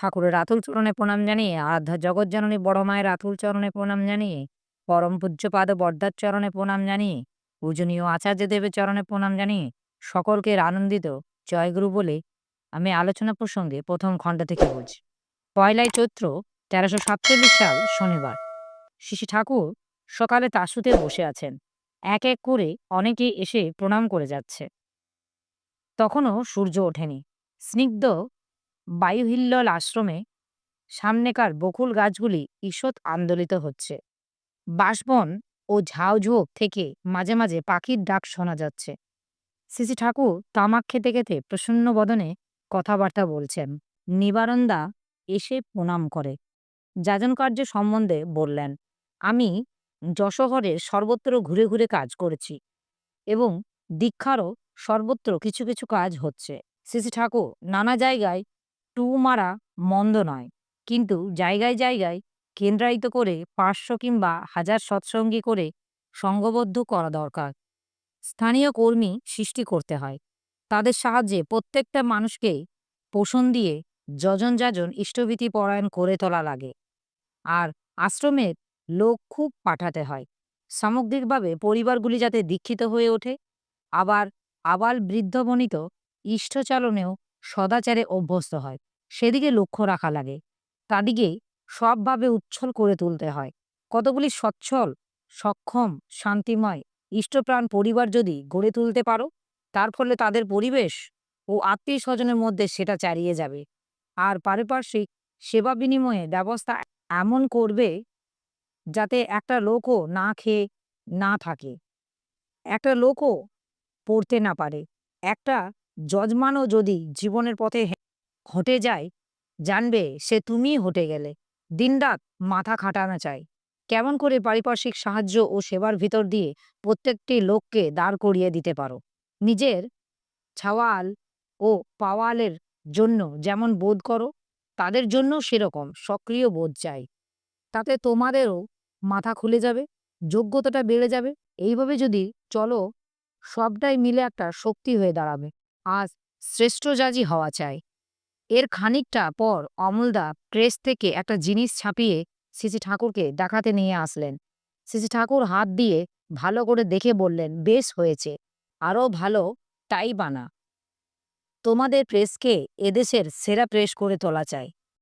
ঠাকুরের রাতুল চরণে প্রণাম জানিয়ে, আরাধ্যা জগৎজননী বড় মায়ের রাতুল চরণে প্রণাম জানিয়ে, পরম পূজ্যপাদ বর্দার চরণে প্রণাম জানিয়ে, পূজনীয় আচার্য দেবের চরণে প্রণাম জানিয়ে সকলকে আনন্দিত। জয়গুরু বলে আমি আলোচনা প্রসঙ্গে প্রথম খণ্ড থেকে বলছি। পয়লাই চৈত্র তেরোশো সাতচল্লিশ সাল শনিবার। শিশি ঠাকুর সকালে তাসুতে বসে আছেন। এক এক করে অনেকে এসে প্রণাম করে যাচ্ছে। তখনও সূর্য ওঠেনি। স্নিগ্ধ বায়ুহিল্লল আশ্রমে সামনেকার বকুল গাছগুলি ঈষৎ আন্দোলিত হচ্ছে। বাঁশবন ও ঝাউঝোপ থেকে মাঝে মাঝে পাখির ডাক শোনা যাচ্ছে। সিসি ঠাকুর তামাক খেতে খেতে প্রসন্ন বদনে কথাবার্তা বলছেন, নিবারণদা এসে প্রণাম করে। যাজন কার্য সম্বন্ধে বললেন, আমি যশোহরের সর্বত্র ঘুরে ঘুরে কাজ করেছি এবং দীক্ষারও সর্বত্র কিছু কিছু কাজ হচ্ছে। সিসি ঠাকুর নানা জায়গায় টু মারা মন্দ নয়। কিন্তু জায়গায় জায়গায় কেন্দ্রায়িত করে পাঁচশো কিংবা হাজার সৎসঙ্গী করে সংঘবদ্ধ করা দরকার। স্থানীয় কর্মী সৃষ্টি করতে হয়। তাদের সাহায্যে প্রত্যেকটা মানুষকে পোষণ দিয়ে যজন যাজন ইষ্টভীতি পরায়ণ করে তোলা লাগে। আর আশ্রমের লোক খুব পাঠাতে হয়। সামগ্রিকভাবে পরিবারগুলি যাতে দীক্ষিত হয়ে ওঠে, আবার আবাল বৃদ্ধবনিত ইষ্টচালনেও সদাচারে অভ্যস্ত হয়। সেদিকে লক্ষ্য রাখা লাগে। তাদিকে সবভাবে উচ্ছল করে তুলতে হয়। কতগুলি সচ্ছল, সক্ষম, শান্তিময়, ইষ্টপ্রাণ পরিবার যদি গড়ে তুলতে পারো, তার ফলে তাদের পরিবেশ ও আত্মীয় স্বজনের মধ্যে সেটা চারিয়ে যাবে। আর পারিপার্শ্বিক সেবা বিনিময়ে ব্যবস্থা এমন করবে যাতে একটা লোকও না খেয়ে না থাকে। একটা লোকও পড়তে না পারে। একটা যজমানও যদি জীবনের পথে হটে যায়, জানবে সে তুমিই হটে গেলে। দিনরাত মাথা খাটানো চাই। কেমন করে পারিপার্শ্বিক সাহায্য ও সেবার ভিতর দিয়ে প্রত্যেকটি লোককে দাঁড় করিয়ে দিতে পারো। নিজের ছাওয়াল ও পাওয়ালের জন্য যেমন বোধ করো, তাদের জন্য সেরকম সক্রিয় বোধ চাই। তাতে তোমাদেরও মাথা খুলে যাবে, যোগ্যতাটা বেড়ে যাবে। এইভাবে যদি চলো, সবটাই মিলে একটা শক্তি হয়ে দাঁড়াবে। আজ শ্রেষ্ঠ জাজি হওয়া চাই। এর খানিকটা পর অমলদা প্রেস থেকে একটা জিনিস ছাপিয়ে সিসি ঠাকুরকে দেখাতে নিয়ে আসলেন। সিসি ঠাকুর হাত দিয়ে ভালো করে দেখে বললেন, বেশ হয়েছে আরও ভালো, তাই বানা। তোমাদের প্রেসকে এদেশের সেরা প্রেস করে তোলা চাই।